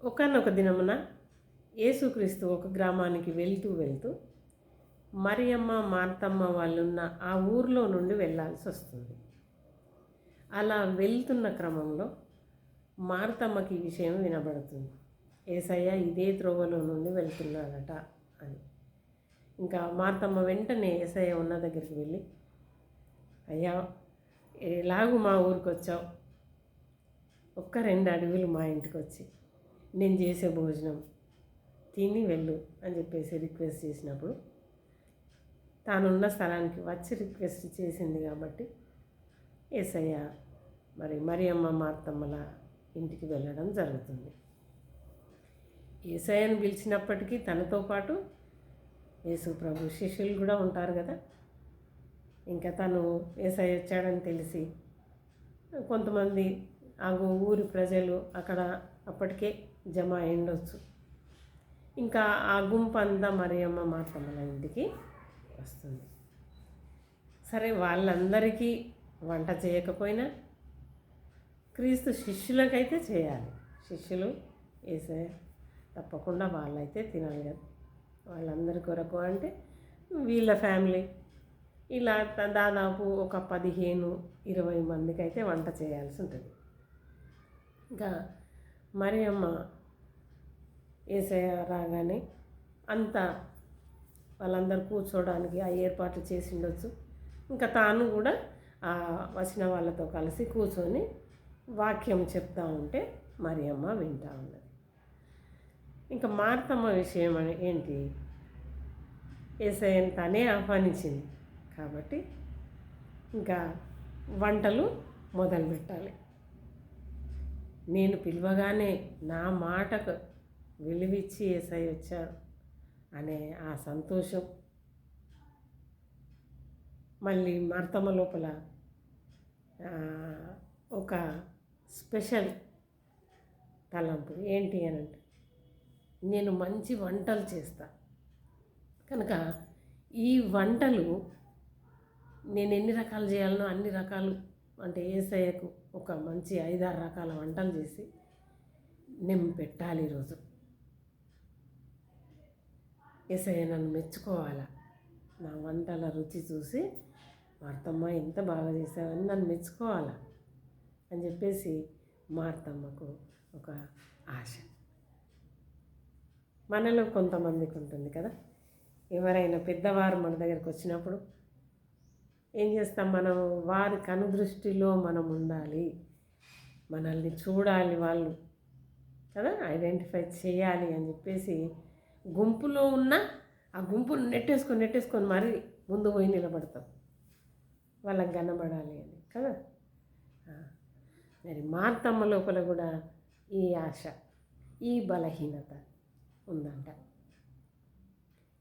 ఒకనొక దినమున యేసుక్రీస్తు ఒక గ్రామానికి వెళ్తూ వెళ్తూ మరియమ్మ మార్తమ్మ వాళ్ళున్న ఆ ఊర్లో నుండి వెళ్ళాల్సి వస్తుంది. అలా వెళ్తున్న క్రమంలో మార్తమ్మకి ఈ విషయం వినబడుతుంది. ఏసయ్య ఇదే త్రోవలో నుండి వెళ్తున్నాడట అని. ఇంకా మార్తమ్మ వెంటనే ఏసయ్య ఉన్న దగ్గరికి వెళ్ళి అయ్యా ఎలాగూ మా ఊరికి వచ్చావు ఒక్క రెండు అడుగులు మా ఇంటికి వచ్చి నేను చేసే భోజనం. తిని వెళ్ళు అని చెప్పేసి రిక్వెస్ట్ చేసినప్పుడు తానున్న స్థలానికి వచ్చి రిక్వెస్ట్ చేసింది కాబట్టి ఏసయ్య మరి మరియమ్మ మార్తమ్మల ఇంటికి వెళ్ళడం జరుగుతుంది. ఏసయ్యను పిలిచినప్పటికీ తనతో పాటు యేసు ప్రభు శిష్యులు కూడా ఉంటారు కదా. ఇంకా తను ఏసై వచ్చాడని తెలిసి కొంతమంది ఆ ఊరి ప్రజలు అక్కడ అప్పటికే జమ అయిండొచ్చు ఇంకా ఆ గుంపంతా మరియమ్మ మార్తమ్మల ఇంటికి వస్తుంది. సరే వాళ్ళందరికీ వంట చేయకపోయినా క్రీస్తు శిష్యులకైతే చేయాలి. శిష్యులు వేసే తప్పకుండా వాళ్ళైతే తినాలి కదా. వాళ్ళందరి కొరకు అంటే వీళ్ళ ఫ్యామిలీ. ఇలా దాదాపు ఒక పదిహేను ఇరవై మందికి అయితే వంట చేయాల్సి ఉంటుంది. ఇంకా మరియమ్మ ఏసయ రాగానే అంతా వాళ్ళందరూ కూర్చోవడానికి ఆ ఏర్పాట్లు చేసి ఉండొచ్చు. ఇంకా తాను కూడా ఆ వచ్చిన వాళ్ళతో కలిసి కూర్చొని వాక్యం చెప్తా ఉంటే మరియమ్మ వింటా ఉన్నది. ఇంకా మార్తమ్మ విషయం ఏంటి? ఏసఐని తనే ఆహ్వానించింది కాబట్టి ఇంకా వంటలు మొదలు పెట్టాలి నేను పిలవగానే నా మాటకు విలువిచ్చి ఏసై వచ్చాడు అనే ఆ సంతోషం మళ్ళీ మార్తమ్మ లోపల ఒక స్పెషల్ తలంపు. ఏంటి అని అంటే నేను మంచి వంటలు చేస్తా. కనుక ఈ వంటలు నేను ఎన్ని రకాలు చేయాలనో అన్ని రకాలు అంటే ఏసయ్యకు ఒక మంచి ఐదారు రకాల వంటలు చేసి నిమ్మ పెట్టాలి ఈరోజు. ఏసయ్య నన్ను మెచ్చుకోవాలా? నా వంటల రుచి చూసి మార్తమ్మ ఎంత బాగా చేసావని నన్ను మెచ్చుకోవాలా? అని చెప్పేసి మార్తమ్మకు ఒక ఆశ. మనలో కొంతమందికి ఉంటుంది కదా? ఎవరైనా పెద్దవారు మన దగ్గరికి వచ్చినప్పుడు ఏం చేస్తాం మనం? వారి కనుదృష్టిలో మనం ఉండాలి. మనల్ని చూడాలి వాళ్ళు. కదా? ఐడెంటిఫై చేయాలి అని చెప్పేసి గుంపులో ఉన్న ఆ గుంపును నెట్టేసుకొని నెట్టేసుకొని మరీ ముందు పోయి నిలబడతాం. వాళ్ళకి కనబడాలి అని. కదా? మరి మార్తమ్మ లోపల కూడా ఈ ఆశ ఈ బలహీనత ఉందంట.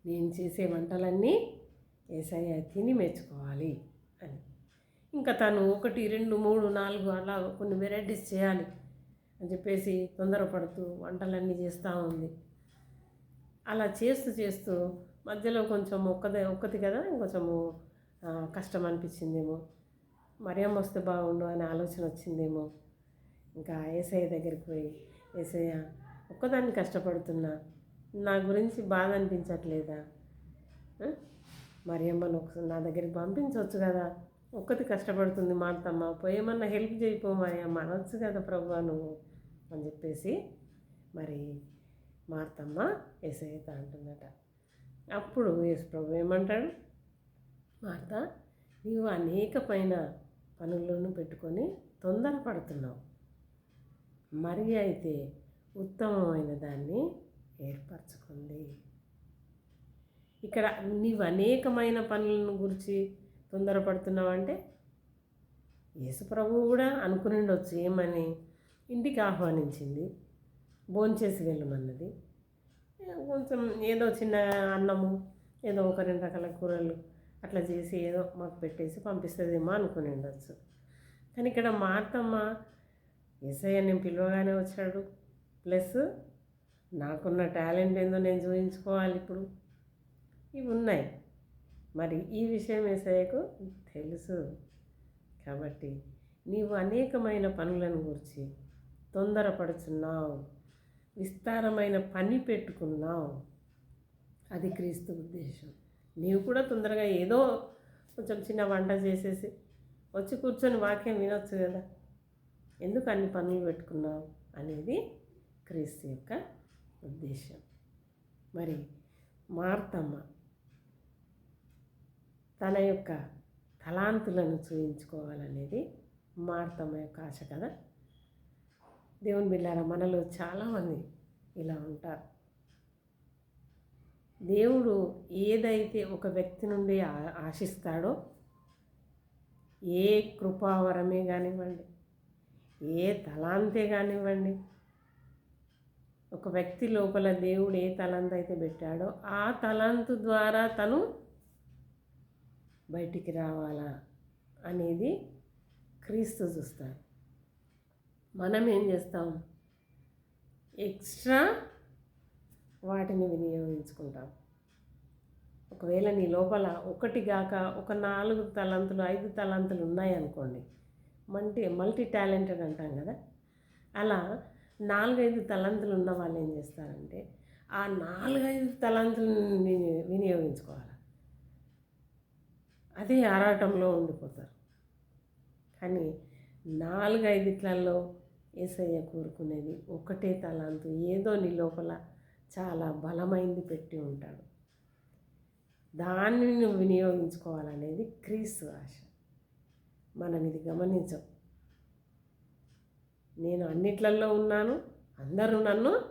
నేను చేసే వంటలన్నీ ఏసయ్య తిని మెచ్చుకోవాలి అని. ఇంకా తను ఒకటి రెండు మూడు నాలుగు అలా కొన్ని వెరైటీస్ చేయాలి అని చెప్పేసి తొందరపడుతూ వంటలన్నీ చేస్తూ ఉంది. అలా చేస్తూ చేస్తూ మధ్యలో కొంచెం ఒక్కదే ఒక్కది కదా ఇంకొంచెము కష్టం అనిపించిందేమో. మరియమ్మ వస్తే బాగుండు అనే ఆలోచన వచ్చిందేమో. ఇంకా ఏసయ్య దగ్గరికి పోయి ఏసయ్య ఒక్కదాన్ని కష్టపడుతున్నా నా గురించి బాధ అనిపించట్లేదా? మరియమ్మను ఒకసారి నా దగ్గరికి పంపించవచ్చు కదా. ఒక్కటి కష్టపడుతుంది మాతమ్మ పోయేమన్నా హెల్ప్ చేయిపో మరియమ్మ. అనొచ్చు కదా ప్రభు నువ్వు అని చెప్పేసి మరి మార్తమ్మ ఏసయ్యత అంటుందట. అప్పుడు యేసు ప్రభు ఏమంటాడు? మార్త నీవు అనేకమైన పనులను పెట్టుకొని తొందరపడుతున్నావు. మరి అయితే ఉత్తమమైన దాన్ని ఏర్పరచుకుంది. ఇక్కడ నీవు అనేకమైన పనులను గురించి తొందరపడుతున్నావు అంటే కూడా అనుకుని ఉండొచ్చు ఏమని. ఇంటికి ఆహ్వానించింది. భోంచేసి వెళ్ళమన్నది. కొంచెం ఏదో చిన్న అన్నము ఏదో ఒక రెండు రకాల కూరలు అట్లా చేసి ఏదో మాకు పెట్టేసి పంపిస్తుందేమో అనుకుని ఉండొచ్చు కానీ ఇక్కడ మార్తమ్మ ఎస్ఐ నేను పిలవగానే వచ్చాడు. ప్లస్ నాకున్న టాలెంట్ ఏందో నేను చూపించుకోవాలి ఇప్పుడు. ఇవి ఉన్నాయి. మరి ఈ విషయం ఏసయ్యకు తెలుసు. కాబట్టి నీవు అనేకమైన పనులను గురించి తొందరపడుచున్నావు. విస్తారమైన పని పెట్టుకున్నావు. అది క్రీస్తు ఉద్దేశం. నీవు కూడా తొందరగా ఏదో కొంచెం చిన్న వంట చేసేసి వచ్చి కూర్చొని వాక్యం వినొచ్చు కదా. ఎందుకు అన్ని పనులు పెట్టుకున్నావు అనేది క్రీస్తు యొక్క ఉద్దేశం. మరి మార్తమ్మ తన యొక్క తలాంతులను చూయించుకోవాలనేది మార్తమ్మ యొక్క ఆశ కదా? దేవుని బిళ్ళారా మనలో చాలామంది ఇలా ఉంటారు. దేవుడు ఏదైతే ఒక వ్యక్తి నుండి ఆ- ఆశిస్తాడో ఏ కృపావరమే కానివ్వండి ఏ తలాంతే కానివ్వండి ఒక వ్యక్తి లోపల దేవుడు ఏ తలంత అయితే పెట్టాడో ఆ తలంతు ద్వారా తను బయటికి రావాలా అనేది క్రీస్తు చూస్తారు మనం ఏం చేస్తాం? ఎక్స్ట్రా వాటిని వినియోగించుకుంటాం. ఒకవేళ నీ లోపల ఒకటి గాక ఒక నాలుగు తలంతులు ఐదు తలంతులు ఉన్నాయనుకోండి మల్టీ మల్టీ టాలెంటెడ్ అంటాం కదా? అలా నాలుగైదు తలంతులు ఉన్న వాళ్ళు ఏం చేస్తారంటే ఆ నాలుగైదు తలంతులను విని- వినియోగించుకోవాలి. అదే ఆరాటంలో ఉండిపోతారు. కానీ నాలుగైదిట్లలో ఏసయ్య కోరుకునేది ఒకటే తలాంతు. ఏదో నీ లోపల చాలా బలమైంది పెట్టి ఉంటాడు. దాన్ని నువ్వు వినియోగించుకోవాలనేది క్రీస్తు ఆశ. మనం ఇది గమనించం. నేను అన్నిట్లలో ఉన్నాను. అందరూ నన్ను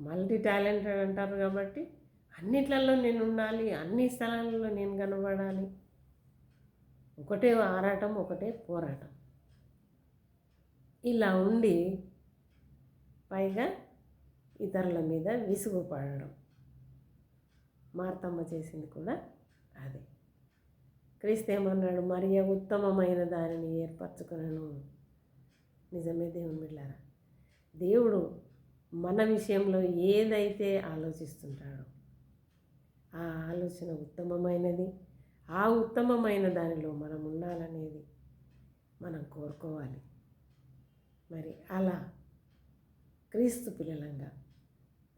మల్టీ టాలెంటెడ్ అంటారు కాబట్టి అన్నిట్లలో నేను ఉండాలి అన్ని స్థలాలలో నేను కనబడాలి. ఒకటే ఆరాటం ఒకటే పోరాటం. ఇలా ఉండి పైగా ఇతరుల మీద విసుగుపడడం మార్తమ్మ చేసింది కూడా అదే. క్రీస్తేమన్నాడు మరియ ఉత్తమమైన దానిని ఏర్పరచుకున్నాను నిజమే దేవుని బిడ్డారా? దేవుడు మన విషయంలో ఏదైతే ఆలోచిస్తుంటాడో ఆ ఆలోచన ఉత్తమమైనది. ఆ ఉత్తమమైన దానిలో మనం ఉండాలనేది మనం కోరుకోవాలి. మరి అలా క్రీస్తు పిల్లలంగా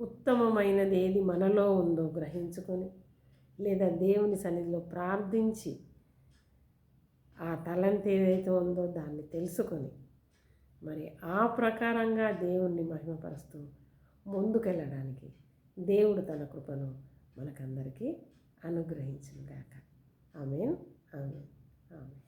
ఉత్తమమైనది ఏది మనలో ఉందో గ్రహించుకొని లేదా దేవుని సన్నిధిలో ప్రార్థించి ఆ తలంత ఏదైతే ఉందో దాన్ని తెలుసుకొని మరి ఆ ప్రకారంగా దేవుణ్ణి మహిమపరుస్తూ ముందుకెళ్ళడానికి దేవుడు తన కృపను మనకందరికీ అనుగ్రహించుగాక ఆమెన్. ఆమెన్. ఆమెన్.